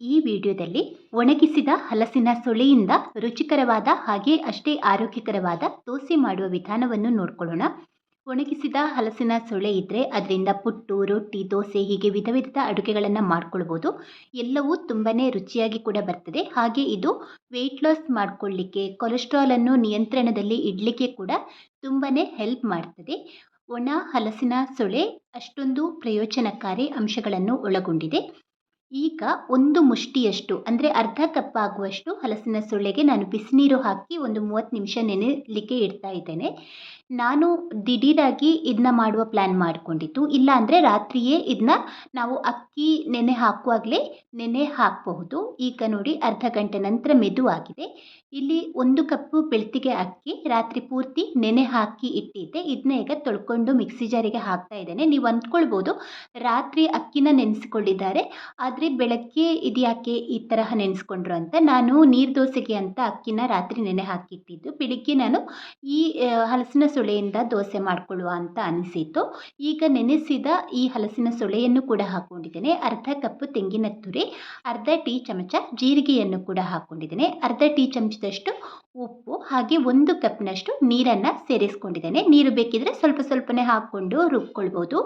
ಈ ವಿಡಿಯೋದಲ್ಲಿ ಒಣಗಿಸಿದ ಹಲಸಿನ ಸೊಳೆಯಿಂದ ರುಚಿಕರವಾದ ಹಾಗೆ ಅಷ್ಟೇ ಆರೋಗ್ಯಕರವಾದ ದೋಸೆ ಮಾಡುವ ವಿಧಾನವನ್ನು ನೋಡ್ಕೊಳ್ಳೋಣ. ಒಣಗಿಸಿದ ಹಲಸಿನ ಸೊಳೆ ಇದ್ದರೆ ಅದರಿಂದ ಪುಟ್ಟು, ರೊಟ್ಟಿ, ದೋಸೆ ಹೀಗೆ ವಿಧ ವಿಧದ ಅಡುಗೆಗಳನ್ನು ಮಾಡ್ಕೊಳ್ಬೋದು. ಎಲ್ಲವೂ ತುಂಬಾ ರುಚಿಯಾಗಿ ಕೂಡ ಬರ್ತದೆ. ಹಾಗೆ ಇದು ವೆಯ್ಟ್ ಲಾಸ್ ಮಾಡಿಕೊಳ್ಳಿಕ್ಕೆ ಕೊಲೆಸ್ಟ್ರಾಲನ್ನು ನಿಯಂತ್ರಣದಲ್ಲಿ ಇಡಲಿಕ್ಕೆ ಕೂಡ ತುಂಬಾ ಹೆಲ್ಪ್ ಮಾಡ್ತದೆ. ಒಣ ಹಲಸಿನ ಸೊಳೆ ಅಷ್ಟೊಂದು ಪ್ರಯೋಜನಕಾರಿ ಅಂಶಗಳನ್ನು ಒಳಗೊಂಡಿದೆ. ಈಗ ಒಂದು ಮುಷ್ಟಿಯಷ್ಟು, ಅಂದರೆ ಅರ್ಧ ಕಪ್ ಆಗುವಷ್ಟು ಹಲಸಿನ ಸೊಳ್ಳೆಗೆ ನಾನು ಬಿಸಿನೀರು ಹಾಕಿ ಒಂದು ಮೂವತ್ತು ನಿಮಿಷ ನೆನೆಲಿಕ್ಕೆ ಇಡ್ತಾ ಇದ್ದೇನೆ. ನಾನು ದಿಢೀರಾಗಿ ಇದನ್ನ ಮಾಡುವ ಪ್ಲ್ಯಾನ್ ಮಾಡಿಕೊಂಡಿದ್ದು. ಇಲ್ಲ ಅಂದರೆ ರಾತ್ರಿಯೇ ಇದನ್ನ ನಾವು ಅಕ್ಕಿ ನೆನೆ ಹಾಕುವಾಗಲೇ ನೆನೆ ಹಾಕಬಹುದು. ಈಗ ನೋಡಿ ಅರ್ಧ ಗಂಟೆ ನಂತರ ಮೆದುವಾಗಿದೆ. ಇಲ್ಲಿ ಒಂದು ಕಪ್ಪು ಬೆಳ್ತಿಗೆ ಅಕ್ಕಿ ರಾತ್ರಿ ಪೂರ್ತಿ ನೆನೆ ಹಾಕಿ ಇಟ್ಟಿದ್ದೆ. ಇದನ್ನ ಈಗ ತೊಳ್ಕೊಂಡು ಮಿಕ್ಸಿ ಜಾರಿಗೆ ಹಾಕ್ತಾ ಇದ್ದೇನೆ. ನೀವು ಅಂದ್ಕೊಳ್ಬೋದು ರಾತ್ರಿ ಅಕ್ಕಿನ ನೆನೆಸ್ಕೊಂಡಿದ್ದಾರೆ. ಆದರೆ ಬೆಳಗ್ಗೆ ಇದ್ಯಾಕೆ ಈ ತರಹ ನೆನೆಸ್ಕೊಂಡ್ರು ಅಂತ ನಾನು ನೀರು ದೋಸೆಗೆ ಅಂತ ಅಕ್ಕಿನ ರಾತ್ರಿ ನೆನೆ ಹಾಕಿಟ್ಟಿದ್ದು. ಬೆಳಿಗ್ಗೆ ನಾನು ಈ ಹಲಸಿನ ಸೊಳೆಯಿಂದ ದೋಸೆ ಮಾಡಿಕೊಳ್ಳುವ ಅಂತ ಅನಿಸಿತು ಈಗ ನೆನೆಸಿದ ಈ ಹಲಸಿನ ಸೊಳೆಯನ್ನು ಕೂಡ ಹಾಕ್ಕೊಂಡಿದ್ದೇನೆ ಅರ್ಧ ಕಪ್ಪು ತೆಂಗಿನ ತುರಿ, ಅರ್ಧ ಟೀ ಚಮಚ ಜೀರಿಗೆಯನ್ನು ಕೂಡ ಹಾಕ್ಕೊಂಡಿದ್ದೇನೆ ಅರ್ಧ ಟೀ ಚಮಚದಷ್ಟು ಉಪ್ಪು, ಹಾಗೆ ಒಂದು ಕಪ್ನಷ್ಟು ನೀರನ್ನು ಸೇರಿಸ್ಕೊಂಡಿದ್ದೇನೆ. ನೀರು ಬೇಕಿದ್ರೆ ಸ್ವಲ್ಪ ಸ್ವಲ್ಪನೇ ಹಾಕ್ಕೊಂಡು ರುಬ್ಕೊಳ್ಬೋದು.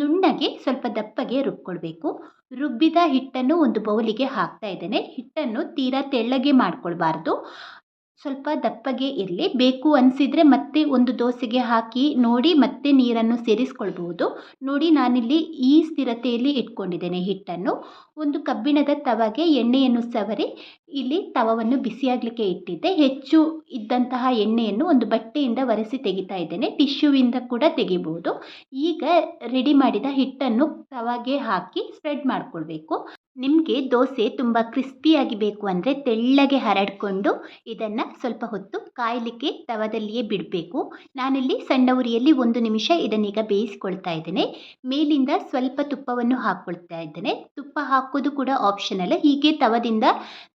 ನುಣ್ಣಗೆ ಸ್ವಲ್ಪ ದಪ್ಪಗೆ ರುಬ್ಕೊಳ್ಬೇಕು. ರುಬ್ಬಿದ ಹಿಟ್ಟನ್ನು ಒಂದು ಬೌಲಿಗೆ ಹಾಕ್ತಾ ಇದ್ದೇನೆ. ಹಿಟ್ಟನ್ನು ತೀರಾ ತೆಳ್ಳಗೆ ಮಾಡ್ಕೊಳ್ಬಾರ್ದು. ಸ್ವಲ್ಪ ದಪ್ಪಗೆ ಇರಲಿ. ಬೇಕು ಅನಿಸಿದರೆ ಮತ್ತೆ ಒಂದು ದೋಸೆಗೆ ಹಾಕಿ ನೋಡಿ ಮತ್ತೆ ನೀರನ್ನು ಸೇರಿಸ್ಕೊಳ್ಬಹುದು. ನೋಡಿ ನಾನಿಲ್ಲಿ ಈ ಸ್ಥಿರತೆಯಲ್ಲಿ ಇಟ್ಕೊಂಡಿದ್ದೇನೆ ಹಿಟ್ಟನ್ನು. ಒಂದು ಕಬ್ಬಿಣದ ತವಗೆ ಎಣ್ಣೆಯನ್ನು ಸವರಿ ಇಲ್ಲಿ ತವವನ್ನು ಬಿಸಿಯಾಗಲಿಕ್ಕೆ ಇಟ್ಟಿದ್ದೆ. ಹೆಚ್ಚು ಇದ್ದಂತಹ ಎಣ್ಣೆಯನ್ನು ಒಂದು ಬಟ್ಟೆಯಿಂದ ಒರೆಸಿ ತೆಗಿತಾ ಇದ್ದೇನೆ. ಟಿಶ್ಯೂವಿಂದ ಕೂಡ ತೆಗಿಬಹುದು. ಈಗ ರೆಡಿ ಮಾಡಿದ ಹಿಟ್ಟನ್ನು ತವಾಗೆ ಹಾಕಿ ಸ್ಪ್ರೆಡ್ ಮಾಡಿಕೊಳ್ಬೇಕು. ನಿಮಗೆ ದೋಸೆ ತುಂಬ ಕ್ರಿಸ್ಪಿಯಾಗಿ ಬೇಕು ಅಂದರೆ ತೆಳ್ಳಗೆ ಹರಡಿಕೊಂಡು ಇದನ್ನು ಸ್ವಲ್ಪ ಹೊತ್ತು ಕಾಯಲಿಕ್ಕೆ ತವದಲ್ಲಿಯೇ ಬಿಡಬೇಕು. ನಾನಿಲ್ಲಿ ಸಣ್ಣ ಉರಿಯಲ್ಲಿ ಒಂದು ನಿಮಿಷ ಇದನ್ನೀಗ ಬೇಯಿಸ್ಕೊಳ್ತಾ ಇದ್ದೇನೆ. ಮೇಲಿಂದ ಸ್ವಲ್ಪ ತುಪ್ಪವನ್ನು ಹಾಕ್ಕೊಳ್ತಾ ಇದ್ದೇನೆ. ತುಪ್ಪ ಹಾಕೋದು ಕೂಡ ಆಪ್ಷನಲ್ ಹೀಗೆ ತವದಿಂದ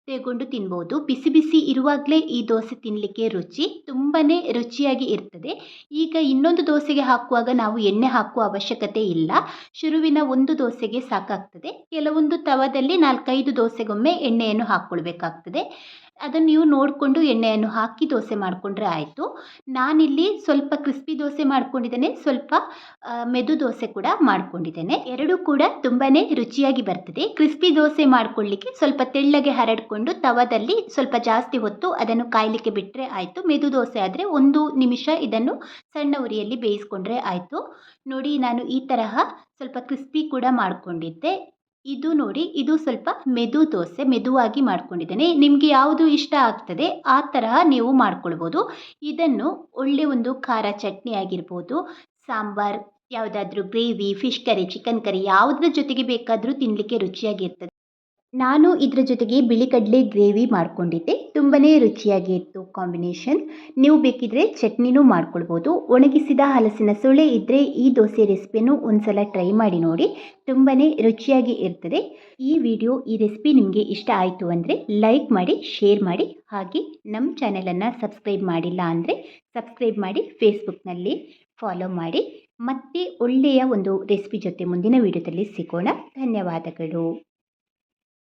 ತೆಗೊಂಡು ತಿನ್ಬೋದು. ಬಿಸಿ ಬಿಸಿ ಇರುವಾಗಲೇ ಈ ದೋಸೆ ತಿನ್ನಲಿಕ್ಕೆ ರುಚಿ ತುಂಬಾ ರುಚಿಯಾಗಿ ಇರ್ತದೆ. ಈಗ ಇನ್ನೊಂದು ದೋಸೆಗೆ ಹಾಕುವಾಗ ನಾವು ಎಣ್ಣೆ ಹಾಕುವ ಅವಶ್ಯಕತೆ ಇಲ್ಲ. ಶುರುವಿನ ಒಂದು ದೋಸೆಗೆ ಸಾಕಾಗ್ತದೆ. ಕೆಲವೊಂದು ತವದಲ್ಲಿ ನಾಲ್ಕೈದು ದೋಸೆಗೊಮ್ಮೆ ಎಣ್ಣೆಯನ್ನು ಹಾಕ್ಕೊಳ್ಬೇಕಾಗ್ತದೆ. ಅದನ್ನು ನೀವು ನೋಡಿಕೊಂಡು ಎಣ್ಣೆಯನ್ನು ಹಾಕಿ ದೋಸೆ ಮಾಡಿಕೊಂಡ್ರೆ ಆಯಿತು. ನಾನಿಲ್ಲಿ ಸ್ವಲ್ಪ ಕ್ರಿಸ್ಪಿ ದೋಸೆ ಮಾಡ್ಕೊಂಡಿದ್ದೇನೆ, ಸ್ವಲ್ಪ ಮೆದು ದೋಸೆ ಕೂಡ ಮಾಡ್ಕೊಂಡಿದ್ದೇನೆ. ಎರಡೂ ಕೂಡ ತುಂಬಾ ರುಚಿಯಾಗಿ ಬರ್ತದೆ. ಕ್ರಿಸ್ಪಿ ದೋಸೆ ಮಾಡ್ಕೊಳ್ಳಿಕ್ಕೆ ಸ್ವಲ್ಪ ತೆಳ್ಳಗೆ ಹರಡ್ಕೊಂಡು ತವದಲ್ಲಿ ಸ್ವಲ್ಪ ಜಾಸ್ತಿ ಹೊತ್ತು ಅದನ್ನು ಕಾಯಲಿಕ್ಕೆ ಬಿಟ್ಟರೆ ಆಯಿತು. ಮೆದು ದೋಸೆ ಆದರೆ ಒಂದು ನಿಮಿಷ ಇದನ್ನು ಸಣ್ಣ ಉರಿಯಲ್ಲಿ ಬೇಯಿಸ್ಕೊಂಡ್ರೆ ಆಯಿತು. ನೋಡಿ, ನಾನು ಈ ತರಹ ಸ್ವಲ್ಪ ಕ್ರಿಸ್ಪಿ ಕೂಡ ಮಾಡ್ಕೊಂಡಿದ್ದೆ. ಇದು ನೋಡಿ, ಇದು ಸ್ವಲ್ಪ ಮೆದು ದೋಸೆ, ಮೆದುವಾಗಿ ಮಾಡ್ಕೊಂಡಿದ್ದೇನೆ. ನಿಮಗೆ ಯಾವುದು ಇಷ್ಟ ಆಗ್ತದೆ, ಆ ತರಹ ನೀವು ಮಾಡ್ಕೊಳ್ಬೋದು. ಇದನ್ನು ಒಳ್ಳೆ ಒಂದು ಖಾರ ಚಟ್ನಿ ಆಗಿರ್ಬೋದು, ಸಾಂಬಾರ್, ಯಾವುದಾದ್ರೂ gravy, fish curry, chicken curry, ಯಾವುದ್ರ ಜೊತೆಗೆ ಬೇಕಾದರೂ ತಿನ್ನಲಿಕ್ಕೆ ರುಚಿಯಾಗಿರ್ತದೆ. ನಾನು ಇದರ ಜೊತೆಗೆ ಬಿಳಿ ಕಡಲೆ ಗ್ರೇವಿ ಮಾಡ್ಕೊಂಡಿದ್ದೆ. ತುಂಬಾ ರುಚಿಯಾಗಿ ಇತ್ತು ಕಾಂಬಿನೇಷನ್. ನೀವು ಬೇಕಿದ್ರೆ ಚಟ್ನಿನೂ ಮಾಡ್ಕೊಳ್ಬೋದು. ಒಣಗಿಸಿದ ಹಲಸಿನ ಸೊಳ್ಳೆ ಇದ್ದರೆ ಈ ದೋಸೆ ರೆಸಿಪಿಯನ್ನು ಒಂದ್ಸಲ ಟ್ರೈ ಮಾಡಿ ನೋಡಿ. ತುಂಬಾ ರುಚಿಯಾಗಿ ಇರ್ತದೆ. ಈ ವಿಡಿಯೋ, ಈ ರೆಸಿಪಿ ನಿಮಗೆ ಇಷ್ಟ ಆಯಿತು ಅಂದರೆ ಲೈಕ್ ಮಾಡಿ, ಶೇರ್ ಮಾಡಿ. ಹಾಗೆ ನಮ್ಮ ಚಾನಲನ್ನು ಸಬ್ಸ್ಕ್ರೈಬ್ ಮಾಡಿಲ್ಲ ಅಂದರೆ ಸಬ್ಸ್ಕ್ರೈಬ್ ಮಾಡಿ, ಫೇಸ್ಬುಕ್ನಲ್ಲಿ ಫಾಲೋ ಮಾಡಿ. ಮತ್ತೆ ಒಳ್ಳೆಯ ಒಂದು ರೆಸಿಪಿ ಜೊತೆ ಮುಂದಿನ ವಿಡಿಯೋದಲ್ಲಿ ಸಿಗೋಣ. ಧನ್ಯವಾದಗಳು.